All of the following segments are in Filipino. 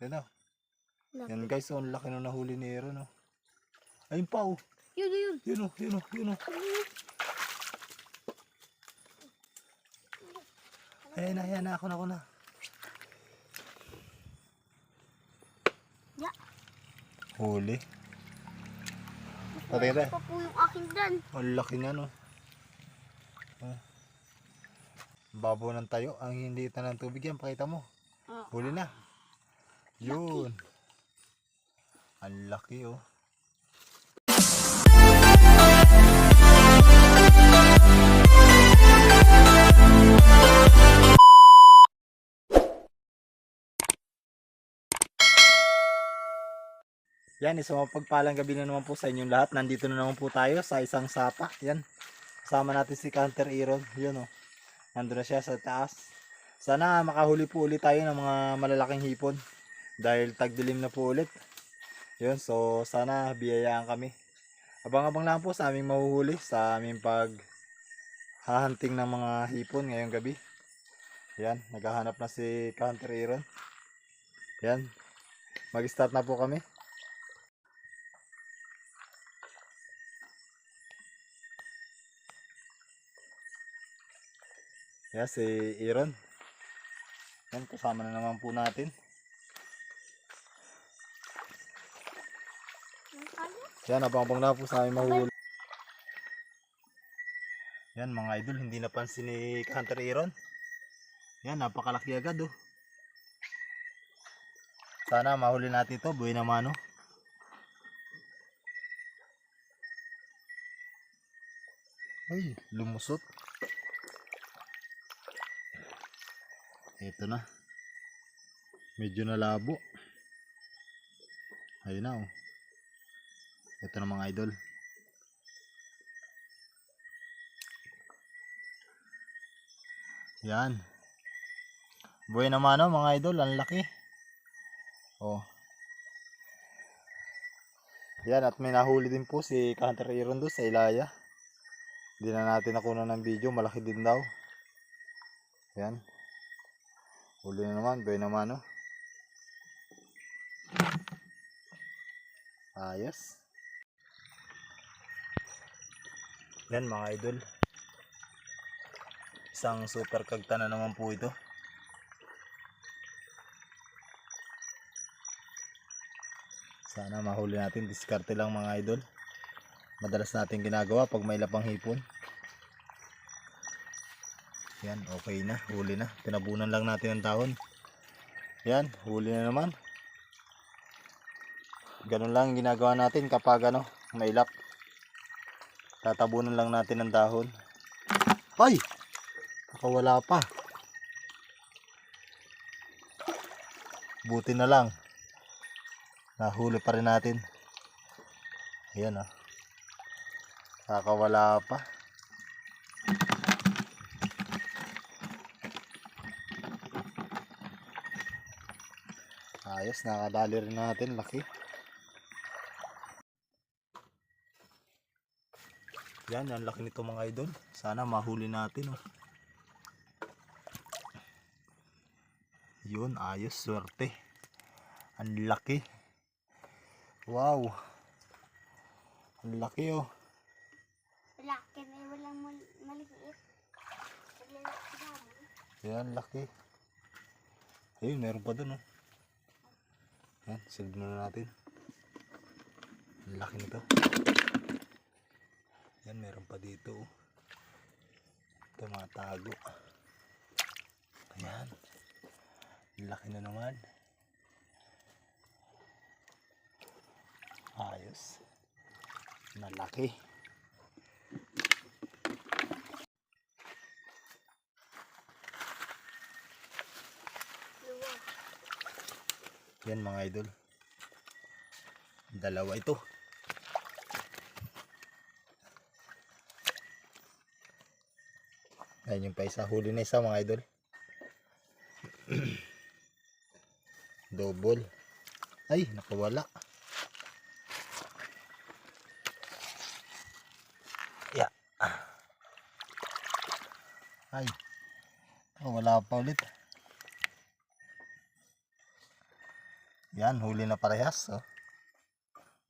Laki. Yan guys, oh, ang laki na nahuli ni Aaron. Oh. Ayun pa oh. Yun, yun, Yun oh, yun oh, yun oh. Ayan na, ayan na, ako na, ako na. Ya. Huli. Patira. Pa po yung aking dan. Ang laki niya no. Ah. Babaw ng tayo. Ang hindi ita ng tubig yan. Pakita mo. Oh. Huli na. Yun. Ang laki oh. Yan, isang mapagpalang gabi na naman po sa inyong lahat. Nandito na naman po tayo sa isang sapa. Yan. Kasama natin si Canter Iron. Yun oh. Nandun na siya sa taas. Sana makahuli po ulit tayo ng mga malalaking hipon. Dahil tagdilim na po ulit. Yun, so sana biyayaan kami. Abang-abang lang po sa aming mahuhuli sa aming pag hahanting ng mga hipon ngayong gabi. Yan, naghahanap na si Canter Iron. Yan. Mag-start na po kami. Yan, si Aaron. Yan, kasama na naman po natin. Yan, abang-abang na po sa aming mahuli. Yan, mga idol, hindi napansin ni Hunter Aaron. Yan, napakalaki agad oh. Sana mahuli natin ito, buhay naman oh. Ay, lumusot. Ito na. Medyo nalabo. Ayun na oh. Ito na mga idol. Yan. Buhay naman oh, mga idol, ang laki. Oh. Yan at may nahuli din po si Hunter Aaron doon sa Ilaya. Hindi na natin nakuha ng video, malaki din daw. Yan. Huli na naman, buhay naman oh. Ayos. Yan mga idol. Isang super kagta na naman po ito. Sana mahuli natin. Diskarte lang mga idol. Madalas natin ginagawa pag may lapang hipon. Yan, okay na. Huli na. Tinabunan lang natin ang dahon. Yan, huli na naman. Ganun lang ang ginagawa natin kapag ano, may lap. Tatabunan lang natin ang dahon. Ay! Nakawala pa. Buti na lang. Nahuli pa rin natin. Ayan ah. Nakawala pa. Ayos, nakadali rin natin. Laki. Yan, ang laki nito mga idol. Sana mahuli natin oh. Yun, ayos, swerte. Ang laki. Wow. Ang laki oh. Laki na walang mal- maliit. Yan, laki. Ayun, meron pa dun oh. Yan, muna natin. Ang laki nito. Pa dito oh. Ito mga tago. Ayan. Laki na naman. Ayos. Malaki. Yan mga idol. Dalawa ito. Ayan yung pa isa. Huli na isa mga idol. Double. Ay, nakawala. Ya. Ay. Oh, wala pa ulit. Yan, huli na parehas. Oh.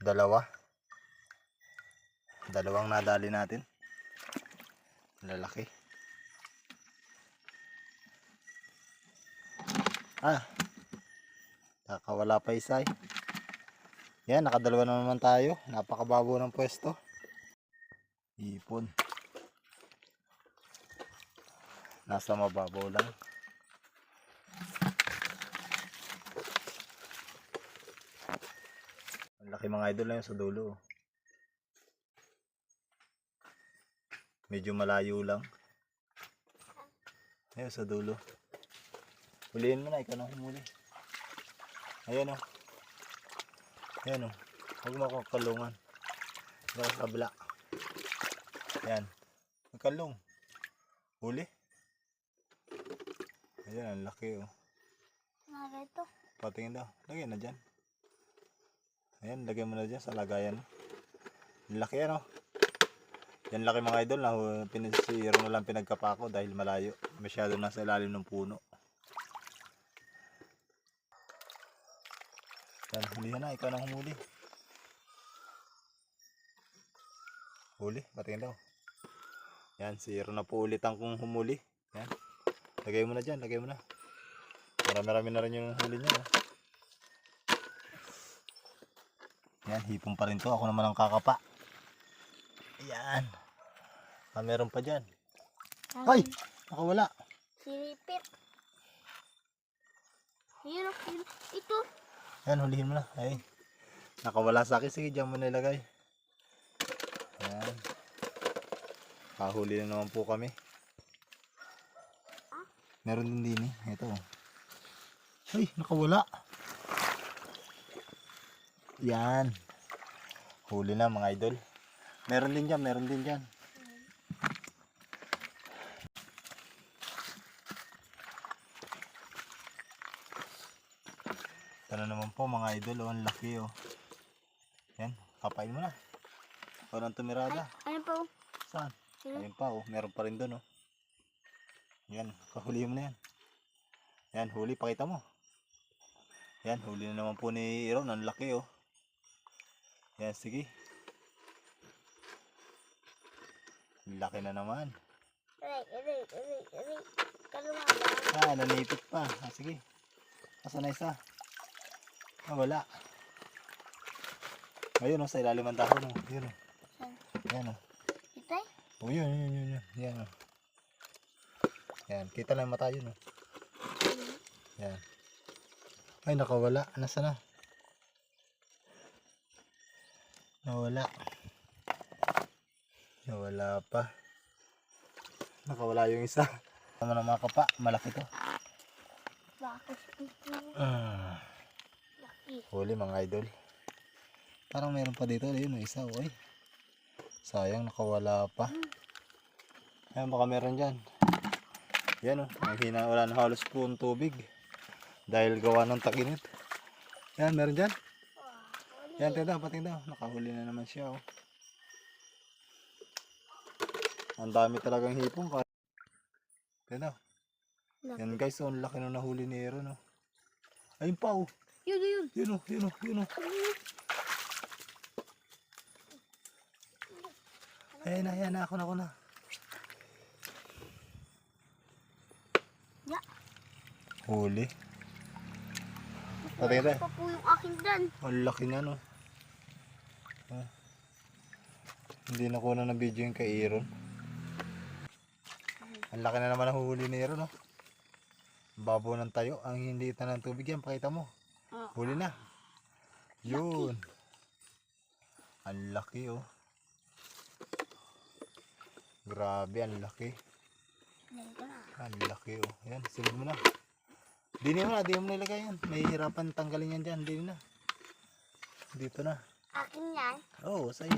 Dalawa. Dalawang nadali natin. Lalaki. Ah. Nakawala pa isa eh. Yan, nakadalawa na naman tayo. Napakababo ng pwesto. Ipon. Nasa mababaw lang. Ang laki mga idol yun sa dulo. oh. Medyo malayo lang. Ayun sa dulo. Huliin mo na, ikaw na humuli. Ayan o. Ayan o. Huwag mo akong kalungan. Dito sa kabila. Ayan. Magkalong. Huli. Ayan, ang laki o. Narito. Patingin daw. Lagyan na dyan. Ayan, lagyan mo na dyan sa lagayan. Ang Laki ano. Yan laki mga idol na pinisiro na lang pinagkapako dahil malayo. Masyado na sa ilalim ng puno. Yan, hulihan na. Ikaw na humuli. Huli, patingin daw. Yan, zero na po ulit ang kung humuli. Yan. Lagay mo na dyan, lagay mo na. Marami-rami na rin yung huli niya. oh. Yan, hipon pa rin to. Ako naman ang kakapa. Ayan. Ah, meron pa dyan. Ay! Nakawala. Siripit. Yan, hulihin mo na. Ay. Nakawala sa akin. Sige, dyan mo nilagay. Ayan. Kahuli na naman po kami. Meron din din eh. Ito. Ay, nakawala. Yan. Huli na mga idol. Meron din dyan, meron din dyan. Ito na naman po mga idol. Oh, ang laki oh. Yan, kapain mo na. Ikaw ng tumirada. Ano po? Saan? Sino? Ayun pa oh, meron pa rin doon oh. Yan, kahuli mo na yan. Yan, huli, pakita mo. Yan, huli na naman po ni Iron, ang laki oh. Yan, sige. Laki na naman. Aray, aray, aray, aray. Kalumaga. Ah, nanipit pa. Ah, sige. Asa na isa? Ah, wala. Ayun oh, sa ilalim ng dahon oh. Yun oh. Yan oh. Ito? Oh, yun, yun, yun, yun. Yan oh. Yan, kita lang yung mata yun oh. Yan. Ay, nakawala. Nasa na? Nawala. Nawala pa. Nakawala yung isa. Tama na mga kapa. Malaki to. Bakit ito? Ah. Huli mga idol. Parang meron pa dito. Ayun, may isa. Uy. Sayang, nakawala pa. Ayan, baka meron dyan. Yan o. Hina, wala na halos ang tubig. Dahil gawa ng takinit. Yan, meron dyan. Yan, tingnan, pating daw. Nakahuli na naman siya, oh. Ang dami talagang hipong. Tingnan. Yan guys, oh, ang laki na nahuli ni Aaron, oh. Ayun pa, oh. Yun, yun. Yun, oh, yun, oh, yun, oh. Ayan na, ayan na, ako na, ako na. Ya. Huli. Patingin tayo. Pa po yung aking dan. Ang laki na, no. Ah. Hindi na kuha ng video yung kay Aaron. Ang laki na naman ang huli ni Aaron, no. Babo ng tayo. Ang hindi ita ng tubig yan. Pakita mo. Huli na. Yun. Ang laki, oh. Grabe, ang laki. Na. Ang laki, oh. Yan, sunod mo na. Dini mo na, di mo nilagay yan. May hirapan tanggalin yan dyan. Dini na. Dito na. Akin yan. Oo, oh, sa iyo.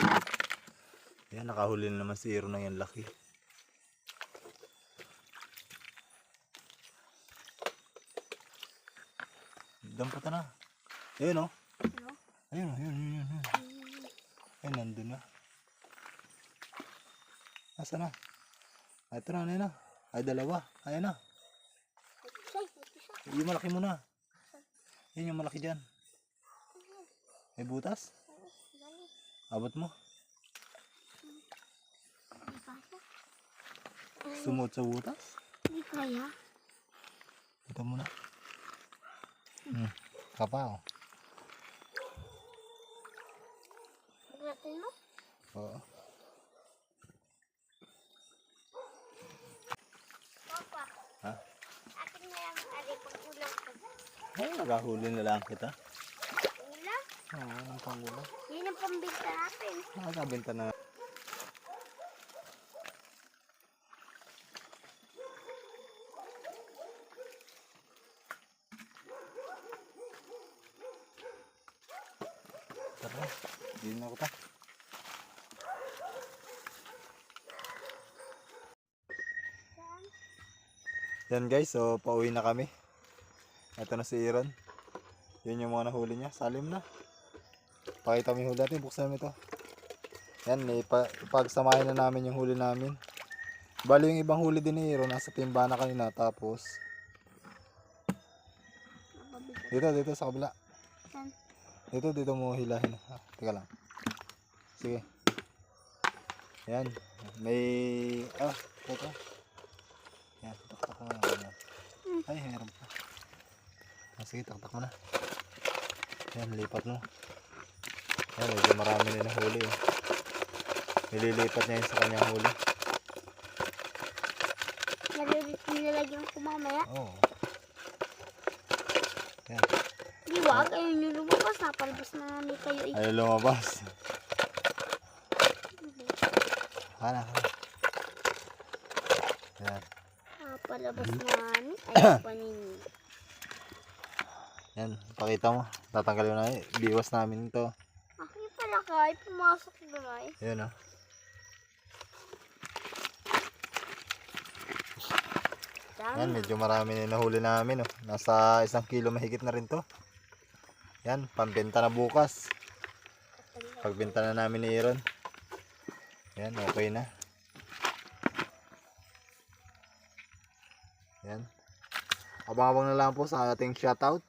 Yan, nakahuli na naman si Aaron ng yan laki. Dampot na. Ayun oh. Ano? Ayun oh, yun, yun, yun. yun. Ay, nandun na. Asa na? Ay, ito na, ano yun na? Ay, dalawa. Ayan na. Isa. Yung malaki muna. Yun yung malaki dyan. May butas? Abot mo. Sumot sa butas. Hindi kaya. Ito muna. Hmm. Kapaw. Mo? Oo. Papa. Ha? Akin na lang ari pag ulang ko. Ay, nagahuli na lang kita. Ulang? Oo, ang pangulo. Yun ang pambita natin. Nakakabenta na. Tara, hindi na ko ta. Saan? Yan guys, so pauwi na kami. Ito na si Aaron. Yun yung mga nahuli niya. Salim na. Pakita mo yung huli natin. Buksan mo ito. Yan, ipa, pagsamahin na namin yung huli namin. Bali yung ibang huli din ni Aaron. Nasa timba na kanina. Tapos, dito, dito sa kabila. Dito, dito mo hilahin. Ah, teka lang. Sige. Yan. May... Ah, ito. Na. Yan. Ay, meron pa. Ah, sige, taktak mo na. Yan, lipat mo. Yan, medyo marami na nahuli. Eh. Nililipat niya yun sa kanyang huli. Nilalagyan ko mamaya. Oo. Oh. Yan. Di wag, ayun yung lumabas. Napalabas na nga ni kayo eh. Ayaw lumabas. Hala, hala. Yan. Napalabas na nga ni. Ayaw pa ninyo. Yan, pakita mo. Tatanggalin na. eh. Biwas namin ito. Akin pala kay, pumasok na ay. Yan oh. Dami Yan, medyo marami na nahuli namin. Oh. Nasa isang kilo mahigit na rin to. Yan, pambenta na bukas. Pagbenta na namin ni Aaron. Yan, okay na. Abang-abang na lang po sa ating shoutout.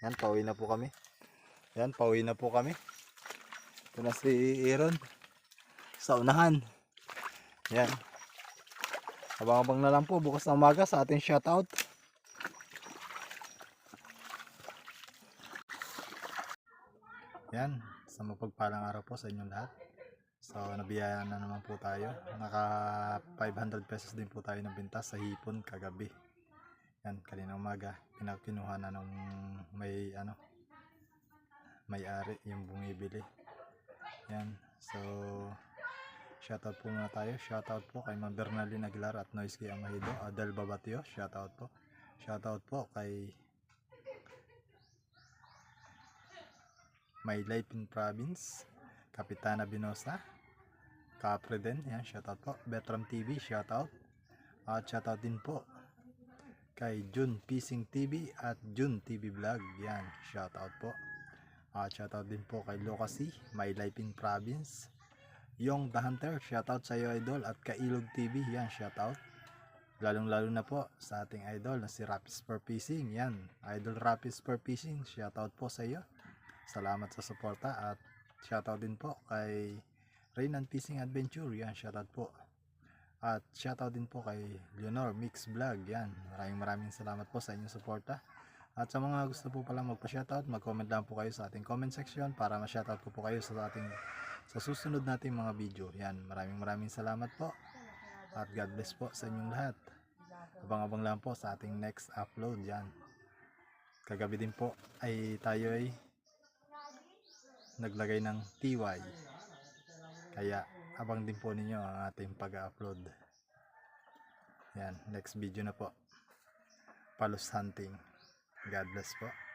Yan, pauwi na po kami. Yan, pauwi na po kami. Ito na si Aaron. Sa unahan. Yan. Abang-abang na lang po bukas ng umaga sa ating shoutout. Yan, sa mapagpalang araw po sa inyong lahat. So, nabiyayaan na naman po tayo. Naka 500 pesos din po tayo nabenta sa hipon kagabi. Yan, kanina umaga, pinakinuha na nung may ano, may-ari yung bumibili. Yan, so, shoutout po muna tayo. Shoutout po kay Ma'am Bernalyn Aguilar at Noisky Amahido. Adel Babatio, shoutout po. Shoutout po kay My Life in Province, Kapitana Binosa, Capre din, yan, shoutout po. Betram TV, shoutout. At shoutout din po kay Jun Pising TV at Jun TV Vlog, yan, shoutout po. At shoutout din po kay Locacy, My Life in Province, Yung The Hunter, shoutout sa iyo idol at Kailog TV, yan, shoutout. Lalong lalo na po sa ating idol na si Rapis for Fishing, yan, Idol Rapis for Fishing, shoutout po sa iyo. Salamat sa suporta at shoutout din po kay Raynan Fishing Adventure, yan, shoutout po. At shoutout din po kay Leonor Mix Vlog, yan. Maraming maraming salamat po sa inyong suporta. At sa mga gusto po pala magpa-shoutout, mag-comment lang po kayo sa ating comment section para ma-shoutout ko po kayo sa ating sa susunod nating mga video. Yan, maraming maraming salamat po. At God bless po sa inyong lahat. Abang-abang lang po sa ating next upload. Yan. Kagabi din po ay tayo ay naglagay ng TY. Kaya abang din po ninyo ang ating pag-upload. Yan, next video na po. Palos hunting. God bless po.